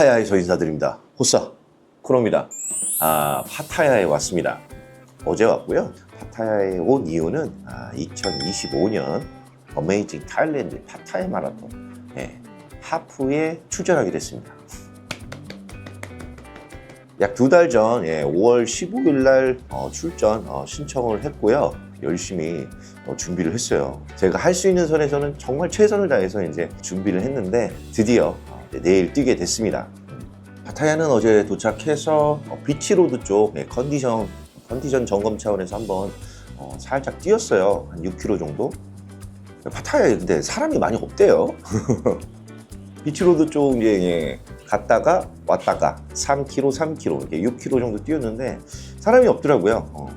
파타야에서 인사드립니다. 호사 코노입니다. 아 파타야에 왔습니다. 어제 왔고요. 파타야에 온 이유는 아, 2025년 어메이징 타일랜드 파타야 마라톤 예, 하프에 출전하게 됐습니다. 약 두 달 전, 예, 5월 15일 날 어, 출전 어, 신청을 했고요. 열심히 어, 준비를 했어요. 제가 할 수 있는 선에서는 정말 최선을 다해서 이제 준비를 했는데 드디어 어, 네, 내일 뛰게 됐습니다. 파타야는 어제 도착해서 어, 비치로드 쪽 예, 컨디션 컨디션 점검 차원에서 한번 어, 살짝 뛰었어요. 한 6km 정도. 파타야에 근데 사람이 많이 없대요. 비치로드 쪽 이제 예, 갔다가 왔다가 3km, 3km, 이렇게 6km 정도 뛰었는데 사람이 없더라고요. 어.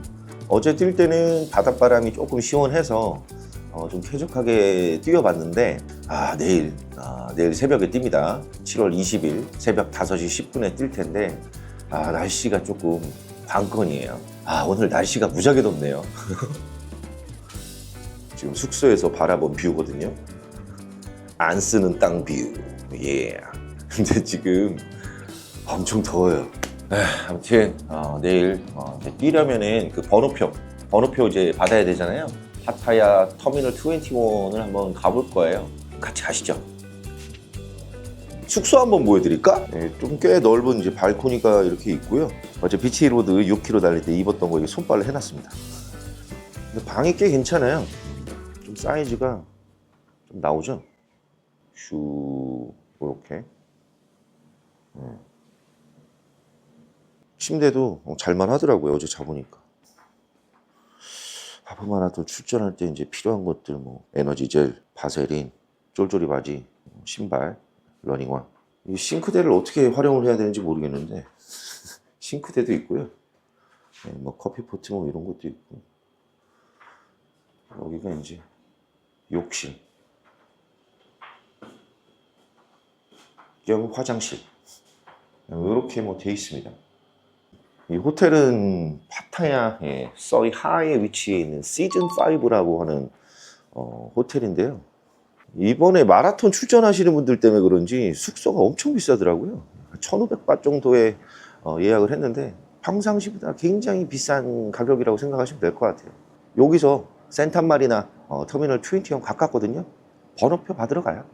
제뛸 때는 바닷바람이 조금 시원해서 어, 좀 쾌적하게 뛰어봤는데 아 내일 아, 내일 새벽에 뜁니다. 7월 20일 새벽 5시 10분에 뛸 텐데 아 날씨가 조금 관건이에요. 아 오늘 날씨가 무지하게 덥네요. 지금 숙소에서 바라본 뷰거든요. 안 쓰는 땅 뷰. 예. 근데 지금 엄청 더워요. 에휴, 아무튼 어, 내일 어, 뛰려면은 그 번호표 번호표 이제 받아야 되잖아요. 파타야 터미널 21을 한번 가볼 거예요. 같이 가시죠. 숙소 한번 보여드릴까? 네, 좀꽤 넓은 이제 발코니가 이렇게 있고요. 어제 비치로드 6km 달릴 때 입었던 거 이게 손빨래 해놨습니다. 근데 방이 꽤 괜찮아요. 좀 사이즈가 좀 나오죠? 슈 이렇게 침대도 어, 잘만 하더라고요 어제 자보니까 마라톤 출전할 때 이제 필요한 것들 뭐 에너지 젤, 바세린, 쫄쫄이 바지, 신발, 러닝화 이 싱크대를 어떻게 활용을 해야 되는지 모르겠는데 싱크대도 있고요. 네, 뭐 커피 포트 뭐 이런 것도 있고. 여기가 이제 욕실. 겸 화장실. 이렇게 뭐 돼 있습니다. 이 호텔은 파타야의 서이하에 위치해 있는 시즌5라고 하는 어, 호텔인데요. 이번에 마라톤 출전하시는 분들 때문에 그런지 숙소가 엄청 비싸더라고요. 1,500바 정도에 어, 예약을 했는데 평상시보다 굉장히 비싼 가격이라고 생각하시면 될 것 같아요. 여기서 센탄말이나 어, 터미널 20형 가깝거든요. 번호표 받으러 가요.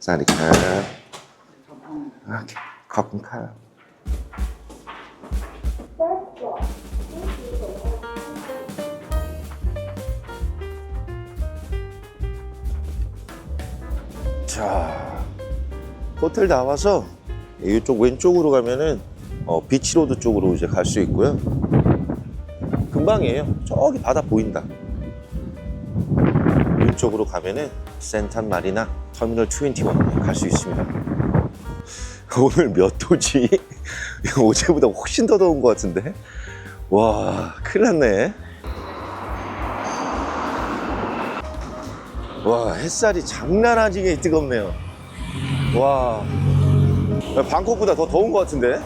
사니까. 아, 가끔 가요. 자, 호텔 나와서 이쪽 왼쪽으로 가면은 어, 비치로드 쪽으로 이제 갈 수 있고요. 금방이에요. 저기 바다 보인다. 왼쪽으로 가면은 센탄 마리나 터미널 21 갈 수 있습니다. 오늘 몇 도지? 어제보다 훨씬 더 더운 것 같은데? 와, 큰일 났네. 와, 햇살이 장난 아니게 뜨겁네요. 와, 방콕보다 더 더운 것 같은데?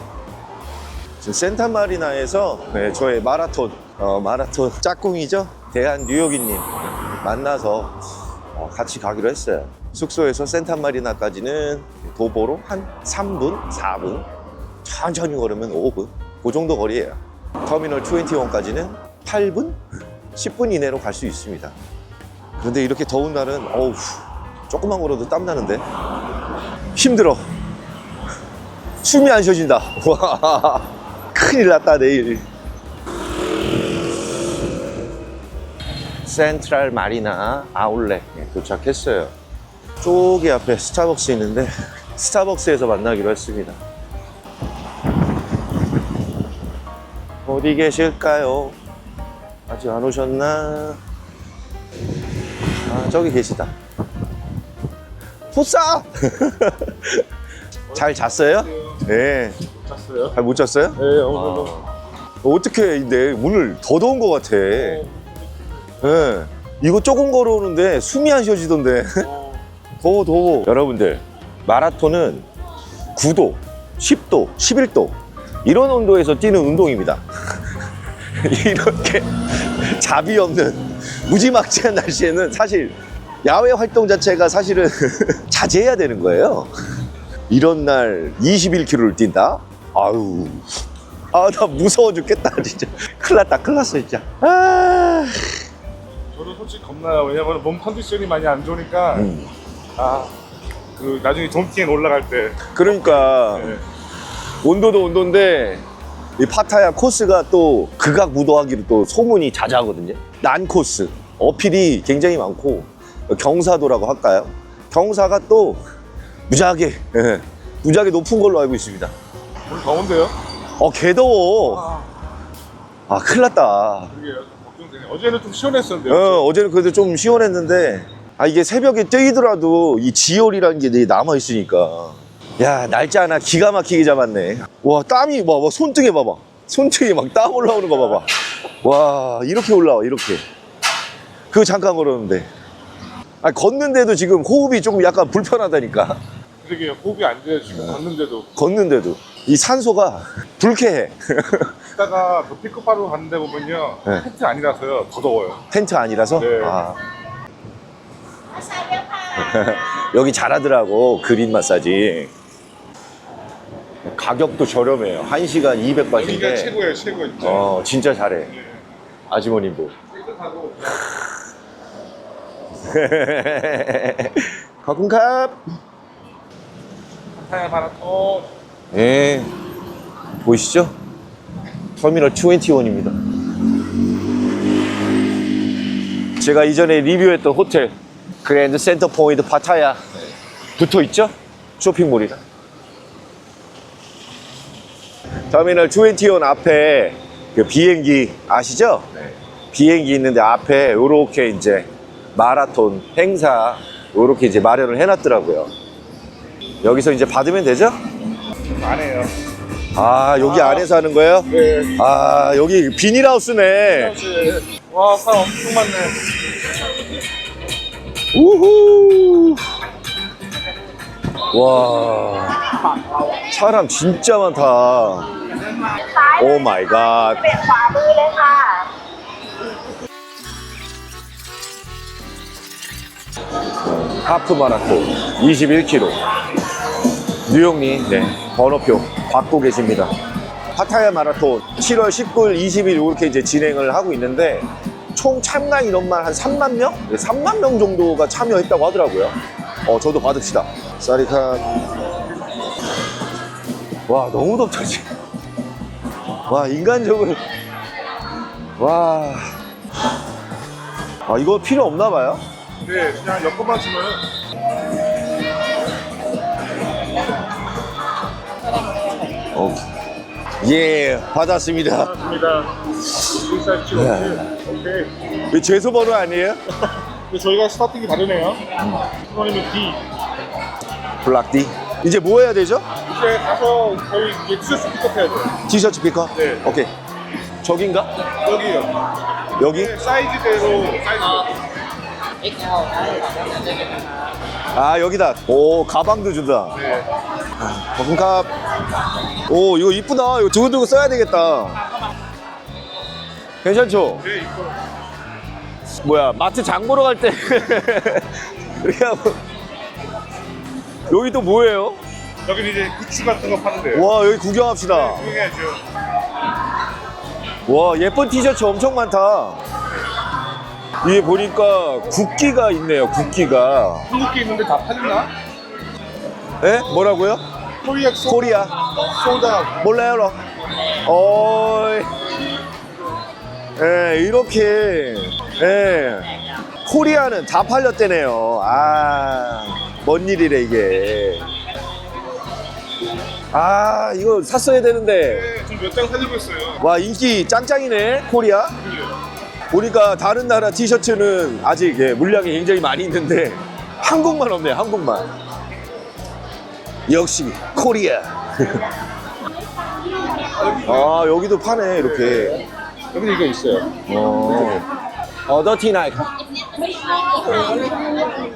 지금 센타마리나에서 네, 저의 마라톤, 어, 마라톤 짝꿍이죠? 대한 뉴욕인님 만나서 어, 같이 가기로 했어요. 숙소에서 센타마리나까지는 도보로 한 3분, 4분, 천천히 걸으면 5분, 그 정도 거리예요. 터미널 21까지는 8분, 10분 이내로 갈 수 있습니다. 그런데 이렇게 더운 날은 어우, 조금만 걸어도 땀 나는데 힘들어. 숨이 안 쉬어진다. 와, 큰일 났다 내일. 센트럴 마리나 아울렛 예, 도착했어요. 저기 앞에 스타벅스 있는데 스타벅스에서 만나기로 했습니다. 어디 계실까요? 아직 안 오셨나? 아 저기 계시다. 포싸! 잘 잤어요? 네. 잤어요? 잘 못 잤어요? 네, 어느 정도. 어떻게 근데 오늘 더 더운 것 같아. 예. 이거 조금 걸어오는데 숨이 안 쉬어지던데. 어, 더워 더워. 여러분들 마라톤은 9도, 10도, 11도 이런 온도에서 뛰는 운동입니다. 이렇게 자비 없는 무지막지한 날씨에는 사실 야외 활동 자체가 사실은 자제해야 되는 거예요. 이런 날 21km를 뛴다? 아유. 아, 나 무서워 죽겠다, 진짜. 큰일 났다, 큰일 났어, 진짜. 아. 저도 솔직히 겁나요. 왜냐면 몸 컨디션이 많이 안 좋으니까 음. 아, 그 나중에 존킹 올라갈 때 그러니까 네. 온도도 온도인데 이 파타야 코스가 또 극악 무도하기로 또 소문이 자자하거든요. 난 코스 어필이 굉장히 많고 경사도라고 할까요? 경사가 또 무지하게 예, 무지하게 높은 걸로 알고 있습니다. 오늘 더운데요? 어 개더워. 아, 아 큰일 났다. 그게 걱정되네. 어제는 좀 시원했었는데요. 어, 어제는 그래도 좀 시원했는데 아 이게 새벽에 뛰더라도 이 지열이라는 게 남아 있으니까 야 날짜 하나 기가 막히게 잡았네 와 땀이 봐봐 손등에 봐봐 손등에 막 땀 올라오는 거 봐봐 와 이렇게 올라와 이렇게 그거 잠깐 걸었는데 아 걷는데도 지금 호흡이 조금 약간 불편하다니까 그러게 호흡이 안 돼요. 지금 걷는데도. 걷는데도 이 산소가 불쾌해 이따가 그 피크바로 갔는데 보면요. 네. 텐트 아니라서요. 더 더워요. 텐트 아니라서 네. 아. 여기 잘하더라고 그린 마사지. 가격도 저렴해요. 1시간 여기가 200바트인데. 최고예요. 최고 진짜. 어 진짜 잘해. 아주머님도. 깨끗하고. 가끔갑 타야 마라톤. 예. 보이시죠? 터미널 21입니다. 제가 이전에 리뷰했던 호텔 그랜드 센터 포인트 파타야 붙어 있죠? 쇼핑몰이랑 터미널 21 앞에 그 비행기 아시죠? 비행기 있는데 앞에 요렇게 이제 마라톤 행사 요렇게 이제 마련을 해놨더라고요 여기서 이제 받으면 되죠? 안 해요. 아 여기 아. 안에서 하는 거예요? 네. 아 여기 비닐하우스네 와, 사람 엄청 많네. 우후 와 사람 진짜 많다 오 마이 갓 เบี่ยงขวามือเลยค่ะ 하프 마라톤 21km 뉴욕님 네 번호표 받고 계십니다 파타야 마라톤 7월 19일 20일 이렇게 이제 진행을 하고 있는데 총 참가 인원만 한 3만 명? 네, 3만 명 정도가 참여했다고 하더라고요 어 저도 받읍시다 쌀이카 와 너무 덥다 지금 와 인간적으로 와 아, 이거 필요 없나 봐요? 네, 그냥 엮어만 주면 어. 예, 받았습니다. 됩니다. 일살 필요 네. 없이. 오케이. 이 죄수 번호 아니에요? 근데 저희가 스타팅이 다르네요. 선생님은 D. 블락디. 이제 뭐 해야 되죠? 이제 가서 저희 이제 티셔츠 픽업해야 돼요. 티셔츠 피커? 네. 오케이. 저긴가? 여기요. 여기? 네, 사이즈대로 사이즈. 아, 여기다. 오, 가방도 준다. 네. 거품컵. 오, 이거 이쁘다. 이거 두고두고 써야 되겠다. 괜찮죠? 네, 이거. 뭐야, 마트 장 보러 갈 때. 이렇게 하고. 여기 또 뭐예요? 여기는 이제 굿즈 같은 거 파는데요. 와, 여기 구경합시다. 구경해야죠. 와 예쁜 티셔츠 엄청 많다 위에 보니까 국기가 있네요 국기가 한국에 있는데 다 팔리나? 에? 뭐라고요? 코리아 소 코리아 소다. 몰라요 어이 예 이렇게 예. 코리아는 다 팔렸대네요. 아 뭔 일이래 이게. 아 이거 샀어야 되는데. 네, 지금 몇장 사들고 있어요. 와 인기 짱짱이네 코리아. 보니까 다른 나라 티셔츠는 아직 예, 물량이 굉장히 많이 있는데 한국만 없네 한국만. 역시 코리아. 아 여기도 파네 이렇게 여기 이거 있어요. 어 어더 티나이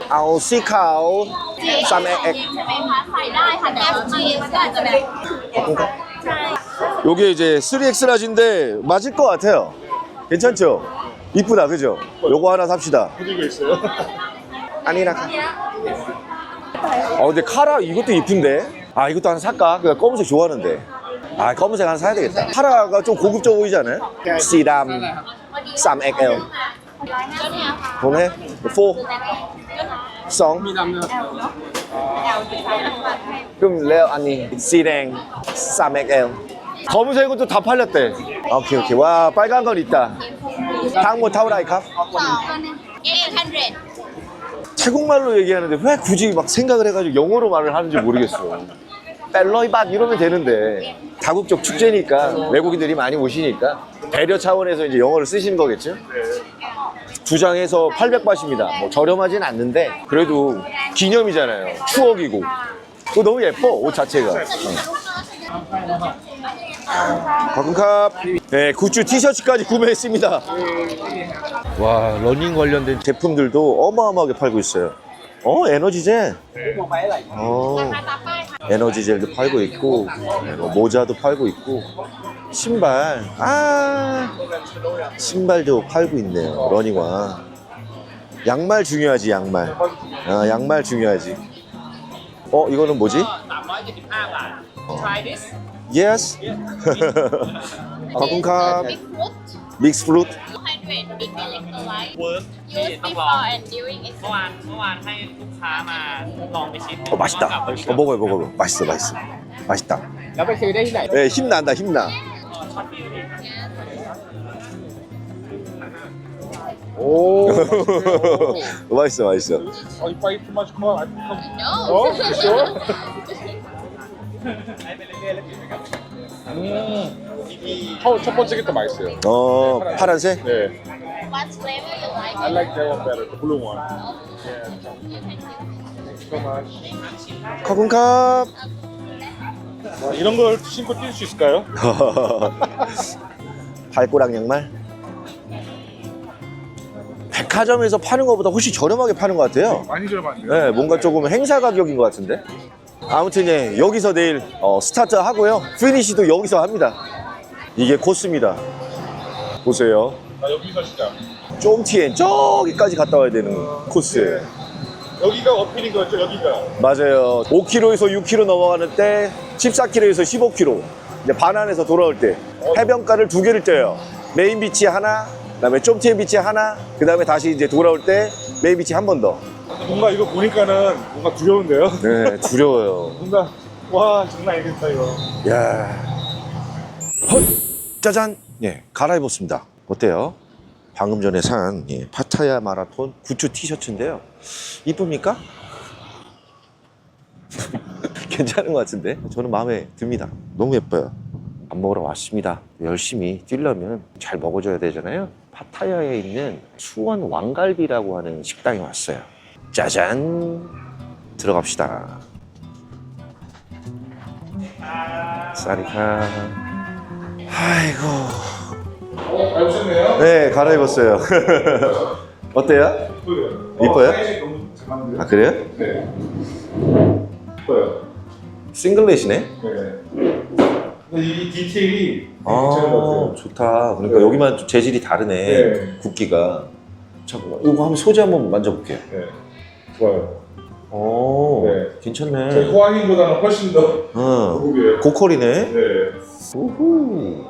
아우 시카오 3엑 ใช่ไหมคะใส่ได้ค่ะแต่บางทีมันก็อาจจะแบบใช่ 요게 이제 3X 라지인데 맞을 것 같아요 괜찮죠? 이쁘다 그죠? 요거 하나 삽시다 가지고 있어요. 아니라. 어, 근데 카라 이것도 이쁜데? 아, 이것도 하나 살까? 그냥 검은색 좋아하는데. 아 검은색 하나 사야 되겠다. 파라가 좀 고급져 보이지 않아요? 시담 3XL 돈해? 4 성? 그럼 레어 아니 시랭 3XL 검은색은 또 다 팔렸대. 오케이 오케이. 와 빨간 건 있다. 다음 거 타우라이 카800 태국말로 얘기하는데 왜 굳이 막 생각을 해가지고 영어로 말을 하는지 모르겠어. 뺄러이박 이러면 되는데 다국적 축제니까 외국인들이 많이 오시니까 배려 차원에서 이제 영어를 쓰시는 거겠죠? 두 장에서 800바트입니다. 뭐 저렴하진 않는데 그래도 기념이잖아요. 추억이고. 그거 너무 예뻐 옷 자체가. 가끔캅 네, 굿즈 티셔츠까지 구매했습니다. 와 러닝 관련된 제품들도 어마어마하게 팔고 있어요. 어 에너지젤. 어 에너지 젤도 팔고 있고 네, 뭐 모자도 팔고 있고 신발 아 신발도 팔고 있네요 러닝화 양말 중요하지 양말 아, 양말 중요하지 어 이거는 뭐지? 어. Yes. 바군캅. big fruit 믹스 프루트. 200 big electrolyte เวิร์ก use ต้องล before อง and during เมื่อวานเมื่อวานให้ลูกค้ามาลองไปชิม 어 맛있다. 어 먹어요 먹어요. 맛있어 맛있어. 맛있다. แล้วไปซื้อได้ที่ไหน 네, 힘난다 힘나. 오. 맛있어 맛있어. 어, 이빨이 too much come on. I come. no 어? You sure? 음. 첫, 첫 번째 게 더 맛있어요. 어 파란색? 네. what flavor you like I like that one better, the blue one. Yeah. Thanks so much. 와, 이런 걸 신고 뛸 수 있을까요? 발꼬락 양말. 백화점에서 파는 것보다 훨씬 저렴하게 파는 것 같아요. 많이 저렴한데요? 네, 뭔가 조금 행사 가격인 것 같은데. 아무튼 예, 여기서 내일 어, 스타트 하고요. 피니시도 여기서 합니다. 이게 코스입니다. 보세요. 나 여기서 시작. 쫌티엔 저기까지 갔다 와야 되는 코스. 여기가 어필인 거였죠, 여기가. 맞아요. 5km에서 6km 넘어가는 때 14km에서 15km. 이제 반환해서 돌아올 때 해변가를 두 개를 떼요. 메인 비치 하나, 그다음에 쫌티엔 비치 하나, 그다음에 다시 이제 돌아올 때 메인 비치 한 번 더. 뭔가 이거 보니까는 뭔가 두려운데요? 네, 두려워요. 뭔가, 와, 장난 아니겠다, 이거. 야, 헐, 짜잔. 예, 갈아입었습니다. 어때요? 방금 전에 산 예, 파타야 마라톤 굿즈 티셔츠인데요. 이쁩니까? 괜찮은 것 같은데 저는 마음에 듭니다. 너무 예뻐요. 밥 먹으러 왔습니다. 열심히 뛰려면 잘 먹어줘야 되잖아요. 파타야에 있는 수원 왕갈비라고 하는 식당에 왔어요. 짜잔 들어갑시다. 쌀이카. 아이고. 어, 잘 오셨네요? 네, 갈아입었어요. 어때요? 이뻐요. 이뻐요? 어? 아, 그래요? 네. 이뻐요. 싱글렛이네? 네. 근데 이 디테일이 아. 좋다. 그러니까 네. 여기만 좀 재질이 다르네. 네. 굵기가. 잠깐만, 이거 한번 소재 한번 만져볼게요. 네. 좋아요. 오, 네. 저희 괜찮네. 호황인보다는 훨씬 더 어, 고급이에요. 고퀄이네. 네. 우후.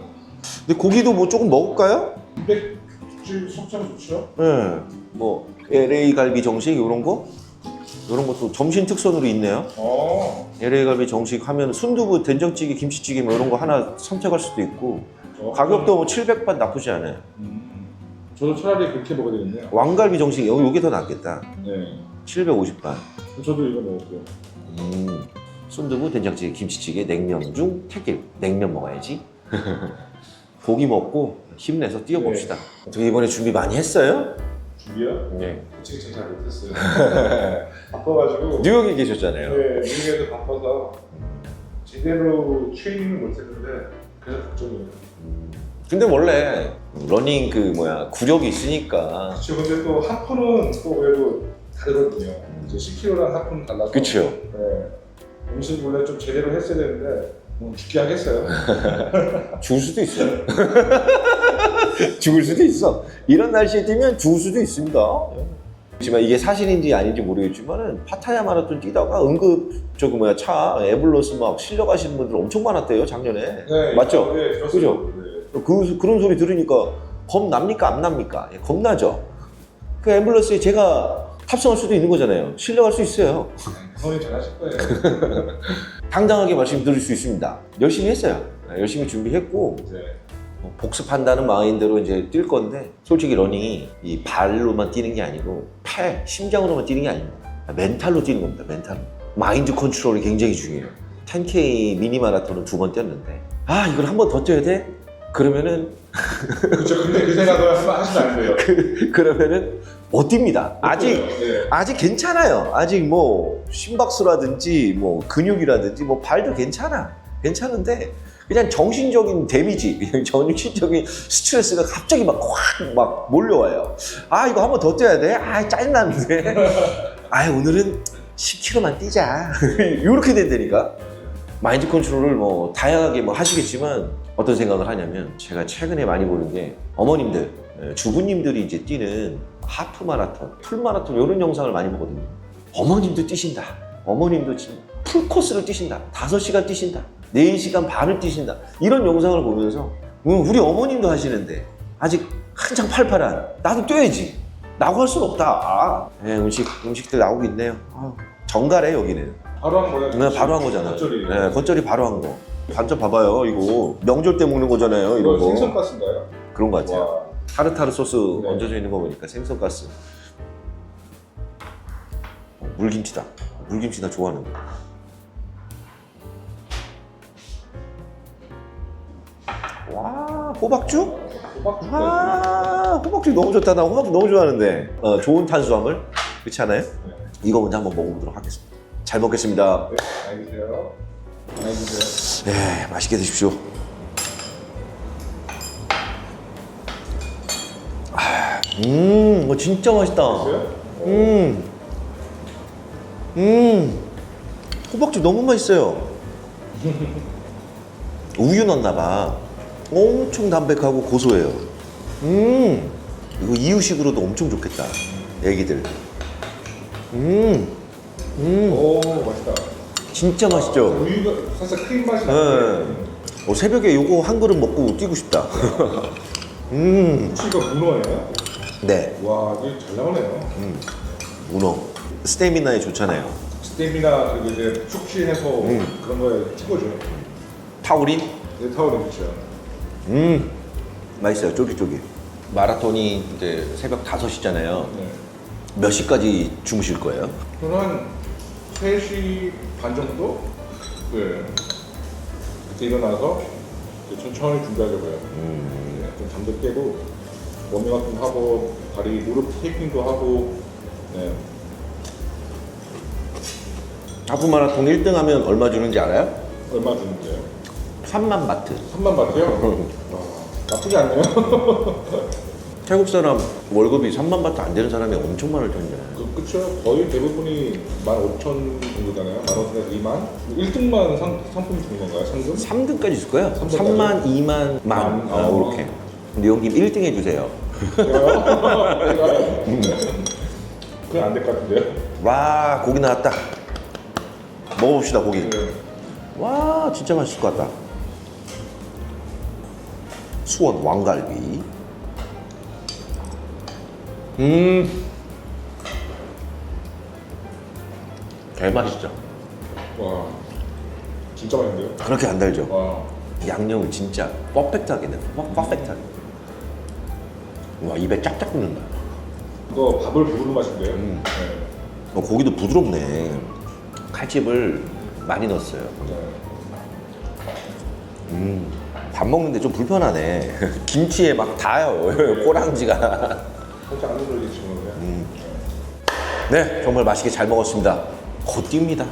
근데 고기도 뭐 조금 먹을까요? 단백질 섭취하면 좋죠? 네. 뭐, LA 갈비 정식 이런 거? 이런 것도 점심 특선으로 있네요. 어. LA 갈비 정식 하면 순두부, 된장찌개, 김치찌개 뭐 이런 거 하나 선택할 수도 있고 어. 가격도 뭐 700바 나쁘지 않아요. 음. 저도 차라리 그렇게 먹어야 되겠네요. 왕갈비 정식 여기 더 낫겠다. 네. 750바. 저도 이거 먹을게요. 음. 순두부, 된장찌개, 김치찌개, 냉면 중 택일. 냉면 먹어야지. 고기 먹고 힘내서 뛰어봅시다. 어떻게 이번에 준비 많이 했어요? 준비요? 네. 솔직히 잘 못했어요. 바빠가지고. 뉴욕에 계셨잖아요. 네, 미국에서 바빠서 제대로 트레이닝을 못했는데 그래서 걱정이에요. 근데 원래 러닝 그 뭐야 구력이 있으니까 그렇죠. 근데 또 하프는 또 그래도 다르거든요. 이제 10kg랑 하프는 달라서. 그쵸. 네. 음식 원래 좀 제대로 했어야 되는데 뭐 죽게 하겠어요. 죽을 수도 있어요. 죽을 수도 있어. 이런 날씨에 뛰면 죽을 수도 있습니다. 하지만 이게 사실인지 아닌지 모르겠지만은 파타야 마라톤 뛰다가 응급 저그 뭐야 차 에블러스 막 실려가시는 분들 엄청 많았대요 작년에 네, 맞죠? 네, 그죠? 그, 그런 소리 들으니까 겁 납니까 안 납니까? 예, 겁나죠. 그 앰뷸런스에 제가 탑승할 수도 있는 거잖아요. 실려갈 수 있어요. 선이 잘하실 거예요. 당당하게 말씀드릴 수 있습니다. 열심히 했어요. 네, 열심히 준비했고 네. 뭐 복습한다는 마인드로 이제 뛸 건데 솔직히 러닝이 이 발로만 뛰는 게 아니고 폐, 심장으로만 뛰는 게 아닙니다. 멘탈로 뛰는 겁니다. 멘탈로. 마인드 컨트롤이 굉장히 중요해요. 10K 미니 마라톤을 두번 뛰었는데 아 이걸 한 번 더 뛰어야 돼? 그러면은 그렇죠. 근데 그 생각을 하시면 안 돼요. 그러면은 못 뜁니다. 아직 네. 아직 괜찮아요. 아직 뭐 심박수라든지 뭐 근육이라든지 뭐 발도 괜찮아. 괜찮은데 그냥 정신적인 데미지, 그냥 정신적인 스트레스가 갑자기 막 확 막 몰려와요. 아 이거 한 번 더 뛰어야 돼? 아 짜증나는데. 아 오늘은 10km만 뛰자. 이렇게 된다니까. 마인드 컨트롤을 뭐 다양하게 뭐 하시겠지만 어떤 생각을 하냐면 제가 최근에 많이 보는 게 어머님들, 예, 주부님들이 이제 뛰는 하프 마라톤, 풀 마라톤 이런 영상을 많이 보거든요. 어머님도 뛰신다. 어머님도 지금 풀 코스를 뛰신다. 5시간 뛰신다. 4시간 반을 뛰신다. 이런 영상을 보면서 음, 우리 어머님도 하시는데 아직 한창 팔팔한 나도 뛰어야지. 라고 할 수는 없다. 아, 예, 음식, 음식들 나오고 있네요. 아, 정갈해 여기는. 바로 한 거예요. 네, 바로 한 거잖아요. 겉절이. 네, 겉절이 바로 한 거. 반점 봐봐요. 이거 명절 때 먹는 거잖아요. 이거 이런 거. 생선가스인가요? 그런 거 같아요. 와. 타르타르 소스 네. 얹어져 있는 거 보니까 생선 가스. 어, 물김치다. 물김치 나 좋아하는 거. 와, 호박죽? 호박죽까지. 아, 호박죽 너무 좋다. 나 호박죽 너무 좋아하는데. 어, 좋은 탄수화물. 그렇지 않아요? 네. 이거 먼저 한번 먹어보도록 하겠습니다. 잘 먹겠습니다. 네. 많이 드세요. 네, 맛있게 드십시오. 음, 이거 진짜 맛있다. 음, 음, 호박죽 너무 맛있어요. 우유 넣었나봐. 엄청 담백하고 고소해요. 음, 이거 이유식으로도 엄청 좋겠다. 애기들. 음, 음, 오, 맛있다. 진짜 맛있죠? 우유가 살짝 크림 맛이 네. 나는데. 어, 새벽에 요거 한 그릇 먹고 뛰고 싶다. 음, 혹시 이거 문어예요? 네, 와, 이게 잘 나오네요. 문어. 스태미나에 좋잖아요. 스테미나 그리고 이제 숙취해서 음. 그런 거에 최고죠. 타우린? 네, 타오르 그렇죠. 음, 맛있어요. 쫄깃쫄깃. 마라톤이 이제 새벽 5시잖아요. 네. 몇 시까지 주무실 거예요? 저는 한 3시 반 정도? 네. 그때 일어나서 이제 천천히 준비하려고요. 네, 좀 잠도 깨고 워밍업 좀 하고 다리 무릎 테이핑도 하고 네. 하프 마라톤 1등 하면 얼마 주는지 알아요? 얼마 주는데요? 3만 바트. 3만 바트요? 와, 나쁘지 않네요. 태국 사람 월급이 3만 바트 안 되는 사람이 엄청 많을 텐데. 그, 그쵸. 거의 대부분이 15,000 정도잖아요. 15,000에서 2만. 1등만 상, 상품 주는 건가요? 상금? 3등까지 있을 거예요. 3등까지? 3만, 2만, 만. 만. 아, 어. 이렇게. 근데 형님 1등 해주세요. 그건 안 될 것 같은데요? 와, 고기 나왔다. 먹어봅시다, 고기. 네. 와 진짜 맛있을 것 같다 수원 왕갈비 음 개맛있죠 와, 진짜 맛있는데요? 그렇게 안 달죠 와, 양념을 진짜 퍼펙트하게 내 퍼펙트하게 와 입에 짝짝 붙는다 이거 밥을 부르는 맛인데요? 음. 네. 어, 고기도 부드럽네 칼집을 많이 넣었어요 네. 음, 밥 먹는데 좀 불편하네 김치에 막 닿아요 꼬랑지가 살짝 안 돌리지 지금. 네, 정말 맛있게 잘 먹었습니다. 곧 뜁니다.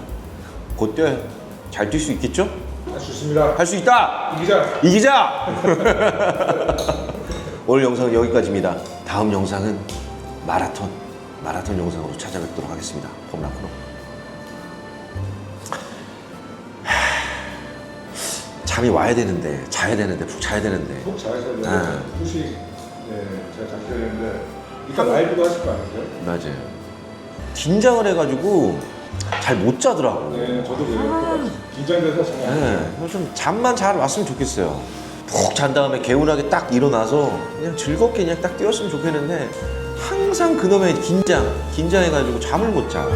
곧 뛰어요. 잘 뛸 수 있겠죠? 할수 있습니다. 할 수 있다! 이기자. 이기자! 오늘 영상은 여기까지입니다. 다음 영상은 마라톤, 마라톤 영상으로 찾아뵙도록 하겠습니다. 폼라코노. 잠이 와야 되는데, 자야 되는데, 푹 자야 되는데. 푹 잘하셔야 되는데 아. 혹시 네, 잘 자셔야 되는데 일단 라이브도 하실 거 아니세요? 맞아요. 긴장을 해가지고 잘 못 자더라고. 네, 저도 그래요. 긴장돼서 잘 안. 네, 그래서 좀 잠만 잘 왔으면 좋겠어요. 푹 잔 다음에 개운하게 딱 일어나서 그냥 즐겁게 그냥 딱 뛰었으면 좋겠는데 항상 그놈의 긴장, 긴장해가지고 잠을 못 자.